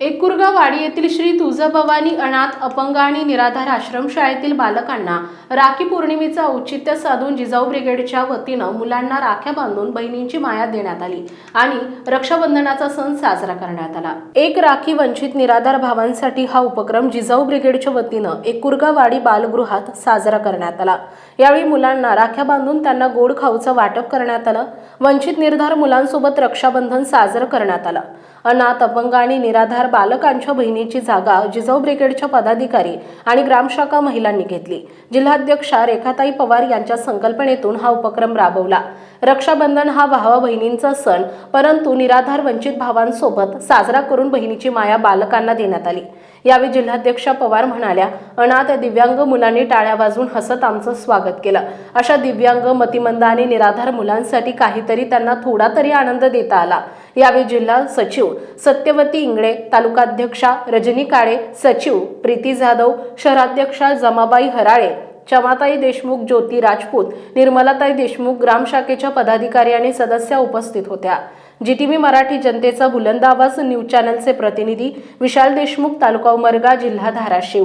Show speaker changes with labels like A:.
A: एकुरगा वाडी येथील श्री तुळजाभवानी अनाथ अपंग आणि निराधार आश्रमशाळेतील बालकांना राखी पौर्णिमेचं औचित्य साधून जिजाऊ ब्रिगेडच्या वतीनं मुलांना राख्या बांधून बहिणींची माया देण्यात आली आणि रक्षाबंधनाचा सण साजरा करण्यात आला. एक राखी वंचित निराधार भावांसाठी हा उपक्रम जिजाऊ ब्रिगेडच्या वतीनं एकुरगा वाडी बालगृहात साजरा करण्यात आला. यावेळी मुलांना राख्या बांधून त्यांना गोड खाऊचं वाटप करण्यात आलं. वंचित निर्धार मुलांसोबत रक्षाबंधन साजरं करण्यात आलं. अनाथ अपंग आणि निराधार बालकांच्या बहिणीची जागा जिजाऊ ब्रिगेडच्या पदाधिकारी आणि ग्रामशाखा महिलांनी घेतली. जिल्हाध्यक्षा रेखाताई पवार यांच्या संकल्पनेतून हा उपक्रम राबवला. रक्षाबंधन हा भावा बहिणींचा सण परंतु निराधार वंचित भावांसोबत साजरा करून बहिणीची माया बालकांना देण्यात आली. यावेळी जिल्हाध्यक्षा पवार म्हणाल्या अनाथ दिव्यांग मुलांनी टाळ्या वाजून हसत आमचं स्वागत केलं. अशा दिव्यांग मतिमंद आणि निराधार मुलांसाठी काहीतरी त्यांना थोडा तरी आनंद देता आला. यावेळी जिल्हा सचिव सत्यवती इंगळे तालुकाध्यक्षा रजनी काळे सचिव प्रीती जाधव शहराध्यक्षा जमाबाई हराळे चमाताई देशमुख ज्योती राजपूत निर्मलाताई देशमुख ग्रामशाखेच्या पदाधिकारी आणि सदस्या उपस्थित होत्या. जी टीवी मराठी जनतेचा बुलंद आवाज न्यूज चॅनलचे प्रतिनिधी विशाल देशमुख तालुका उमरगा जिल्हा धाराशिव.